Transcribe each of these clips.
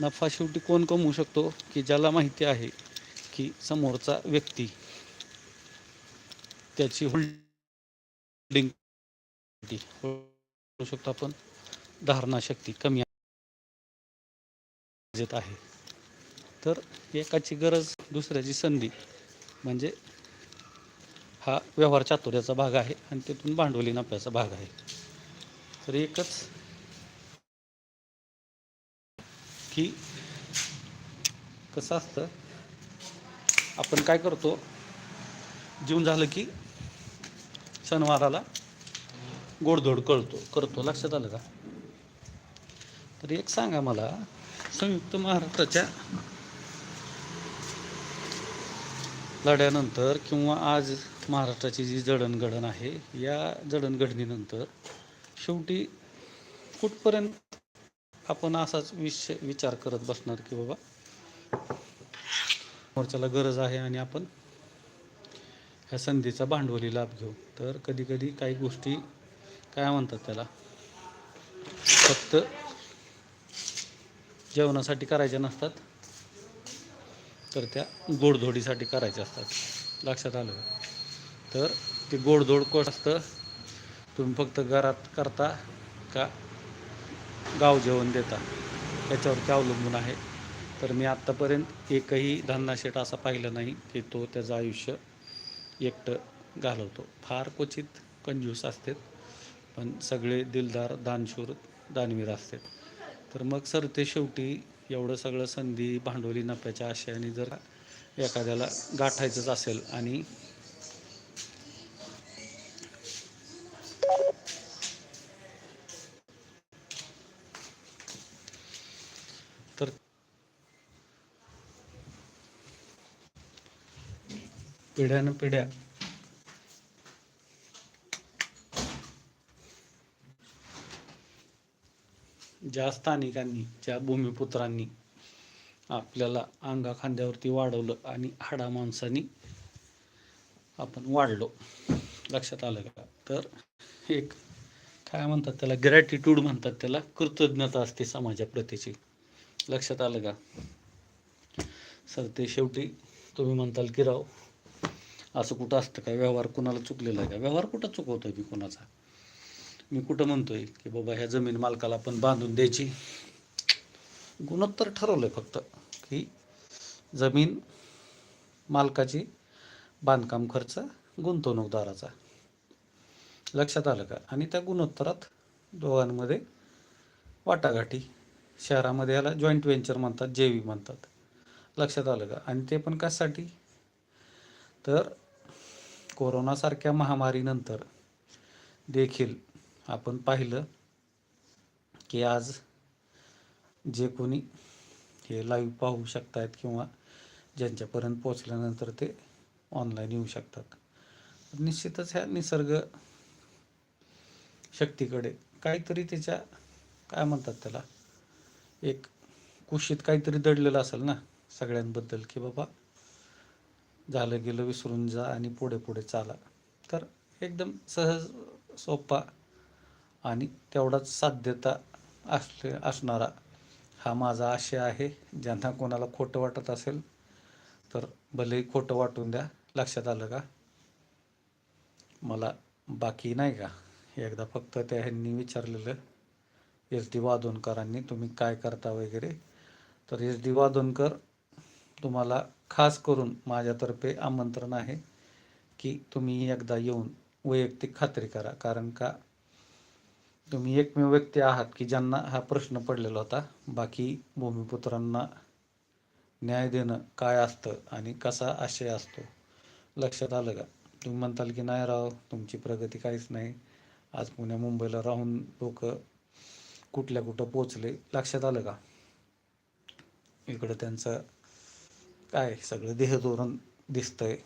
नफा शेवटी कोण कमवू शकतो की ज्याला माहिती आहे की समोरचा व्यक्ती त्याची होल्डिंग करू शकतो आपण? धारणाशक्ती कमी येत आहे. तर एकाची गरज दुसऱ्याची संधी म्हणजे हा व्यवहार चातुर्याचा भाग आहे आणि तिथून भांडवली नफ्याचा भाग आहे. तर एकच की कसं असतं आपण काय करतो जेवून झालं की सणवाराला गोडधोड कळतो करतो. लक्षात आलं का? तर एक सांगा मला संयुक्त महाराष्ट्राच्या लढ्यानंतर किंवा आज महाराष्ट्राची जी जडणघडण आहे या जडणघडणीनंतर शेवटी कुठपर्यंत आपण असाच विषय विचार करत बसणार की बाबा मोर्चाला गरज आहे आणि आपण ह्या संधीचा भांडवली लाभ घेऊ. तर कधी कधी काही गोष्टी काय म्हणतात त्याला? फक्त जेवणासाठी करायच्या नसतात तर त्या गोडधोडीसाठी करायच्या असतात. लक्षात आलं तर ते गोडधोड कोण असतं? तुम्ही फक्त घरात करता का गाव जेवण देता याच्यावरती अवलंबून आहे. तर मी आत्तापर्यंत एकही धन्नाशेट असा पाहिला नाही की तो त्याचं आयुष्य एकटं घालवतो. फार क्वचित कंजूस असतात पण सगळे दिलदार दानशूर दानवीर असतात. तर मग सर ते शेवटी एवढं सगळं संधी भांडवली नफ्याच्या आशयाने जर एखाद्याला गाठायचंच असेल आणि पिढ्यानं पिढ्या. ज्या स्थानिकांनी ज्या भूमिपुत्रांनी आपल्याला अंगा खांद्यावरती वाढवलं आणि हाडा माणसानी आपण वाढलो. लक्षात आलं का? तर एक काय म्हणतात त्याला? ग्रॅटिट्यूड म्हणतात त्याला. कृतज्ञता असते समाजाप्रतीची लक्षात आलं का? सर ते शेवटी तुम्ही म्हणताल की राव असं कुठं असतं काय व्यवहार कुणाला चुकलेला आहे का? व्यवहार कुठं चुकवतोय मी कुणाचा? मी कुठं म्हणतोय की बाबा ह्या जमीन मालकाला पण बांधून द्यायची? गुणोत्तर ठरवलंय फक्त की जमीन मालकाची बांधकाम खर्च गुंतवणूकदाराचा. लक्षात आलं का? आणि त्या गुणोत्तरात दोघांमध्ये वाटाघाटी. शहरामध्ये याला जॉईंट व्हेंचर म्हणतात जेवी म्हणतात. लक्षात आलं का? आणि ते पण कशासाठी? तर कोरोनासारख्या महामारीनंतर देखील आपण पाहिलं की आज जे कोणी हे लाईव्ह पाहू शकतायत किंवा ज्यांच्यापर्यंत पोचल्यानंतर ते ऑनलाईन येऊ शकतात. निश्चितच ह्या निसर्ग शक्तीकडे काहीतरी त्याच्या काय म्हणतात त्याला एक कुशीत काहीतरी दडलेलं असेल ना सगळ्यांबद्दल की बाबा झालं गेलं विसरून जा आणि पुढे पुढे चाला. तर एकदम सहज सोपा आणि तेवढाच साध्यता असले असणारा हा माझा आशय आहे. ज्यांना कोणाला खोटं वाटत असेल तर भलेही खोटं वाटून द्या. लक्षात आलं का? मला बाकी नाही का? एकदा फक्त त्या ह्यांनी विचारलेलं एस डी वादोनकरांनी तुम्ही काय करता वगैरे? तर एस डी वादोनकर तुम्हाला खास करून माझ्यातर्फे आमंत्रण आहे की तुम्ही एकदा येऊन वैयक्तिक खात्री करा. कारण का तुम्ही एकमेव व्यक्ती आहात की ज्यांना हा प्रश्न पडलेला होता. बाकी भूमिपुत्रांना न्याय देणं काय असतं आणि कसा आशय असतो लक्षात आलं का? तुम्ही म्हणताल की नाही राव तुमची प्रगती काहीच नाही. आज पुण्या मुंबईला राहून लोक कुठल्या कुठं पोचले लक्षात आलं का? इकडं त्यांचं काय सगळं देहधोरण दिसतंय.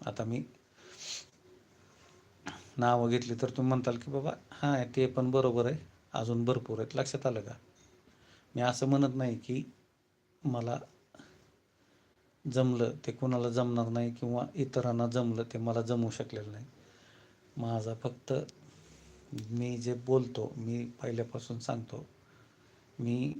आता मी नावं घेतली तर तुम्ही म्हणताल की बाबा हां ते पण बरोबर आहे. अजून भरपूर आहेत. लक्षात आलं का? मी असं म्हणत नाही की मला जमलं ते कुणाला जमणार नाही किंवा इतरांना जमलं ते मला जमू शकलेलं नाही. माझा फक्त मी जे बोलतो मी पहिल्यापासून सांगतो मी